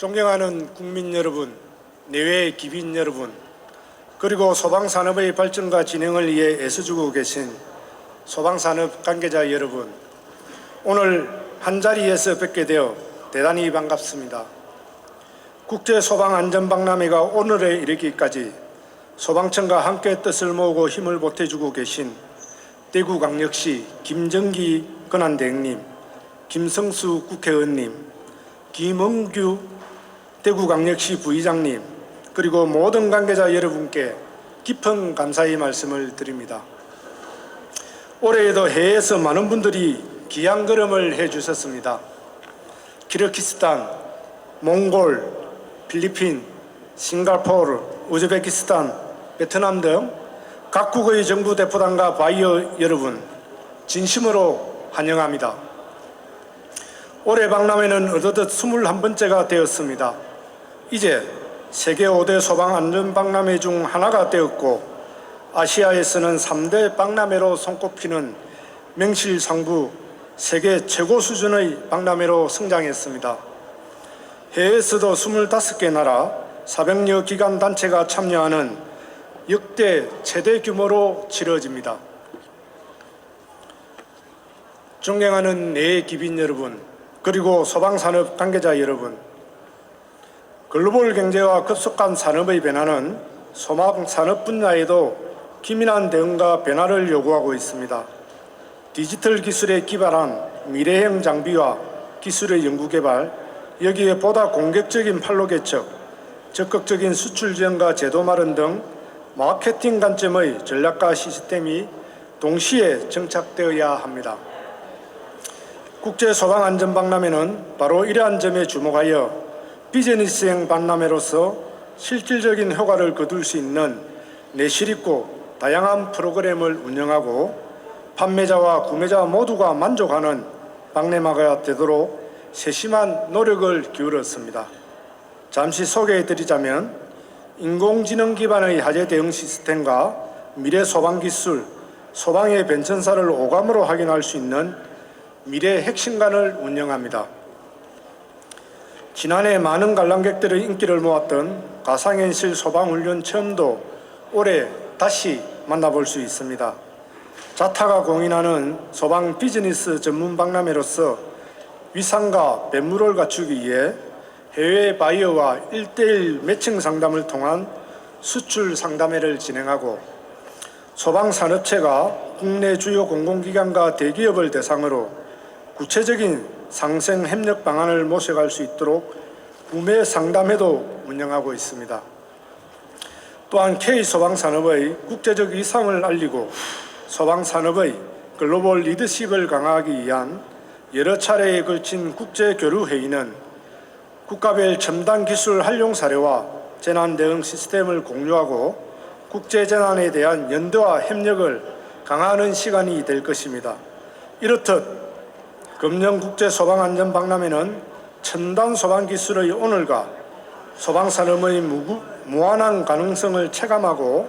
존경하는 국민 여러분, 내외 기빈 여러분, 그리고 소방산업의 발전과 진행을 위해 애써주고 계신 소방산업 관계자 여러분, 오늘 한자리에서 뵙게 되어 대단히 반갑습니다. 국제소방안전박람회가 오늘에 이르기까지 소방청과 함께 뜻을 모으고 힘을 보태주고 계신 대구광역시 김정기 권한대행님, 김성수 국회의원님, 김원규 대구광역시 부의장님, 그리고 모든 관계자 여러분께 깊은 감사의 말씀을 드립니다. 올해에도 해외에서 많은 분들이 귀한 걸음을 해주셨습니다. 키르기스탄, 몽골, 필리핀, 싱가포르, 우즈베키스탄, 베트남 등 각국의 정부 대표단과 바이어 여러분 진심으로 환영합니다. 올해 박람회는 어느덧 21번째가 되었습니다. 이제 세계 5대 소방 안전 박람회 중 하나가 되었고 아시아에서는 3대 박람회로 손꼽히는 명실상부 세계 최고 수준의 박람회로 성장했습니다. 해외에서도 25개 나라 400여 기관 단체가 참여하는 역대 최대 규모로 치러집니다. 존경하는 내 기빈 여러분, 그리고 소방산업 관계자 여러분, 글로벌 경제와 급속한 산업의 변화는 소방산업 분야에도 기민한 대응과 변화를 요구하고 있습니다. 디지털 기술에 기반한 미래형 장비와 기술의 연구개발, 여기에 보다 공격적인 판로 개척, 적극적인 수출 지원과 제도 마련 등 마케팅 관점의 전략과 시스템이 동시에 정착되어야 합니다. 국제소방안전박람회는 바로 이러한 점에 주목하여 비즈니스형 박람회로서 실질적인 효과를 거둘 수 있는 내실 있고 다양한 프로그램을 운영하고 판매자와 구매자 모두가 만족하는 박람회가 되도록 세심한 노력을 기울였습니다. 잠시 소개해 드리자면 인공지능 기반의 화재 대응 시스템과 미래 소방 기술, 소방의 변천사를 오감으로 확인할 수 있는 미래 핵심관을 운영합니다. 지난해 많은 관람객들의 인기를 모았던 가상현실 소방훈련 체험도 올해 다시 만나볼 수 있습니다. 자타가 공인하는 소방 비즈니스 전문 박람회로서 위상과 배물을 갖추기 위해 해외 바이어와 1대1 매칭 상담을 통한 수출 상담회를 진행하고 소방산업체가 국내 주요 공공기관과 대기업을 대상으로 구체적인 상생 협력 방안을 모색할 수 있도록 구매 상담회도 운영하고 있습니다. 또한 K 소방산업의 국제적 위상을 알리고 소방산업의 글로벌 리더십을 강화하기 위한 여러 차례에 걸친 국제 교류 회의는 국가별 첨단 기술 활용 사례와 재난 대응 시스템을 공유하고 국제 재난에 대한 연대와 협력을 강화하는 시간이 될 것입니다. 이렇듯 금년 국제 소방 안전 박람회는 첨단 소방 기술의 오늘과 소방 산업의 무구, 무한한 가능성을 체감하고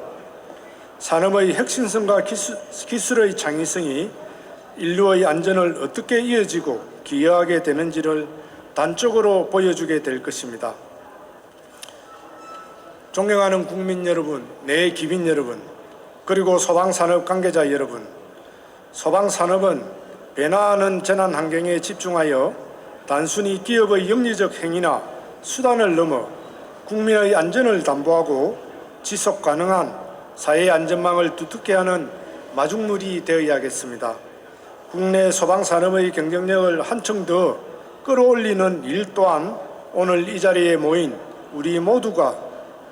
산업의 혁신성과 기술, 기술의 창의성이 인류의 안전을 어떻게 이어지고 기여하게 되는지를 단적으로 보여주게 될 것입니다. 존경하는 국민 여러분, 내 기빈 여러분, 그리고 소방산업 관계자 여러분, 소방산업은 변화하는 재난 환경에 집중하여 단순히 기업의 영리적 행위나 수단을 넘어 국민의 안전을 담보하고 지속 가능한 사회 안전망을 두텁게 하는 마중물이 되어야겠습니다. 국내 소방산업의 경쟁력을 한층 더 끌어올리는 일 또한 오늘 이 자리에 모인 우리 모두가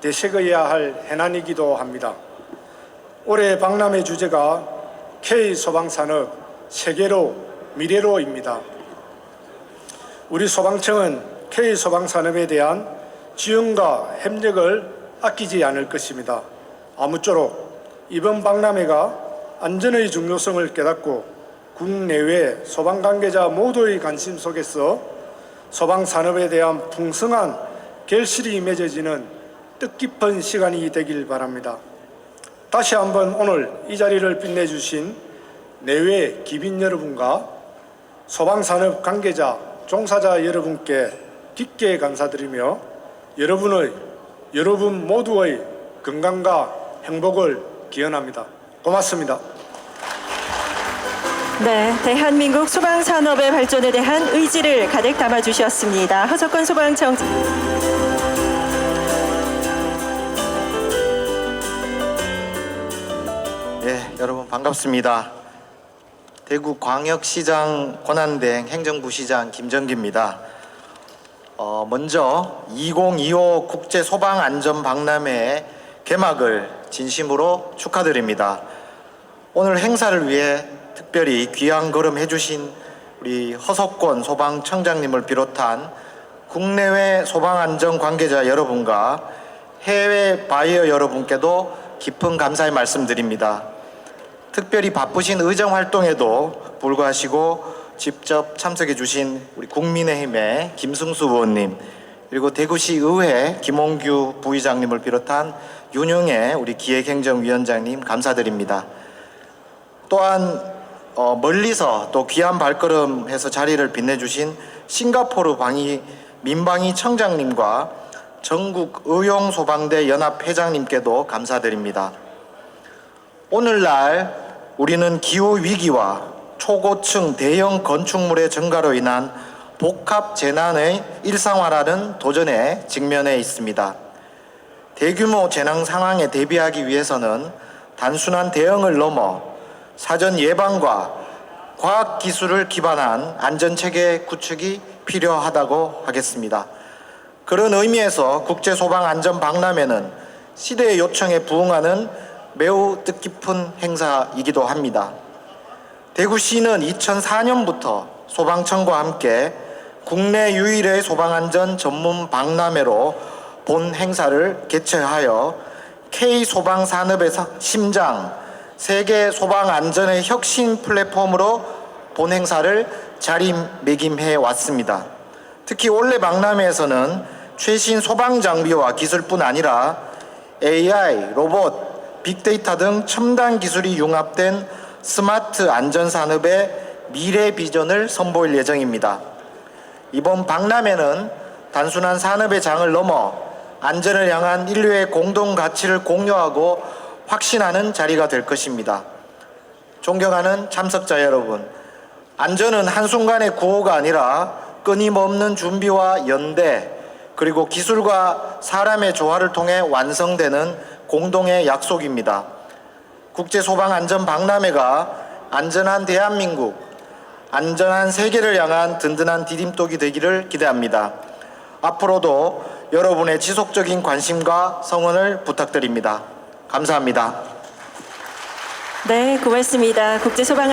되새겨야 할 해난이기도 합니다. 올해 박람회 주제가 K 소방산업 세계로 미래로입니다. 우리 소방청은 K 소방산업에 대한 지원과 협력을 아끼지 않을 것입니다. 아무쪼록 이번 박람회가 안전의 중요성을 깨닫고 국내외 소방 관계자 모두의 관심 속에서 소방 산업에 대한 풍성한 결실이 맺어지는 뜻깊은 시간이 되길 바랍니다. 다시 한번 오늘 이 자리를 빛내주신 내외 기빈 여러분과 소방산업 관계자, 종사자 여러분께 깊게 감사드리며 여러분의 여러분 모두의 건강과 행복을 기원합니다. 고맙습니다. 네, 대한민국 소방 산업의 발전에 대한 의지를 가득 담아 주셨습니다. 허석권 소방청 예, 여러분 반갑습니다. 대구 광역시장 권한대행 행정부시장 김정기입니다. 어, 먼저 2025 국제 소방 안전 박람회 개막을 진심으로 축하드립니다. 오늘 행사를 위해 특별히 귀한 걸음 해주신 우리 허석권 소방청장님을 비롯한 국내외 소방안전 관계자 여러분과 해외 바이어 여러분께도 깊은 감사의 말씀드립니다. 특별히 바쁘신 의정 활동에도 불구하시고 직접 참석해 주신 우리 국민의힘의 김승수 의원님 그리고 대구시 의회 김홍규 부의장님을 비롯한 윤영애 우리 기획행정위원장님 감사드립니다. 또한 어, 멀리서 또 귀한 발걸음해서 자리를 빛내주신 싱가포르 방위 민방위 청장님과 전국 의용소방대 연합 회장님께도 감사드립니다. 오늘날 우리는 기후 위기와 초고층 대형 건축물의 증가로 인한 복합 재난의 일상화라는 도전에 직면해 있습니다. 대규모 재난 상황에 대비하기 위해서는 단순한 대응을 넘어 사전 예방과 과학 기술을 기반한 안전 체계 구축이 필요하다고 하겠습니다. 그런 의미에서 국제 소방 안전 박람회는 시대의 요청에 부응하는 매우 뜻깊은 행사이기도 합니다. 대구시는 2004년부터 소방청과 함께 국내 유일의 소방안전 전문 박람회로 본 행사를 개최하여 K 소방 산업의 사- 심장 세계 소방 안전의 혁신 플랫폼으로 본 행사를 자리매김해 왔습니다. 특히 올해 박람회에서는 최신 소방 장비와 기술뿐 아니라 AI, 로봇, 빅데이터 등 첨단 기술이 융합된 스마트 안전 산업의 미래 비전을 선보일 예정입니다. 이번 박람회는 단순한 산업의 장을 넘어 안전을 향한 인류의 공동 가치를 공유하고 확신하는 자리가 될 것입니다. 존경하는 참석자 여러분, 안전은 한순간의 구호가 아니라 끊임없는 준비와 연대, 그리고 기술과 사람의 조화를 통해 완성되는 공동의 약속입니다. 국제소방안전박람회가 안전한 대한민국, 안전한 세계를 향한 든든한 디딤돌이 되기를 기대합니다. 앞으로도 여러분의 지속적인 관심과 성원을 부탁드립니다. 감사합니다. 네, 고맙습니다. 국제 소방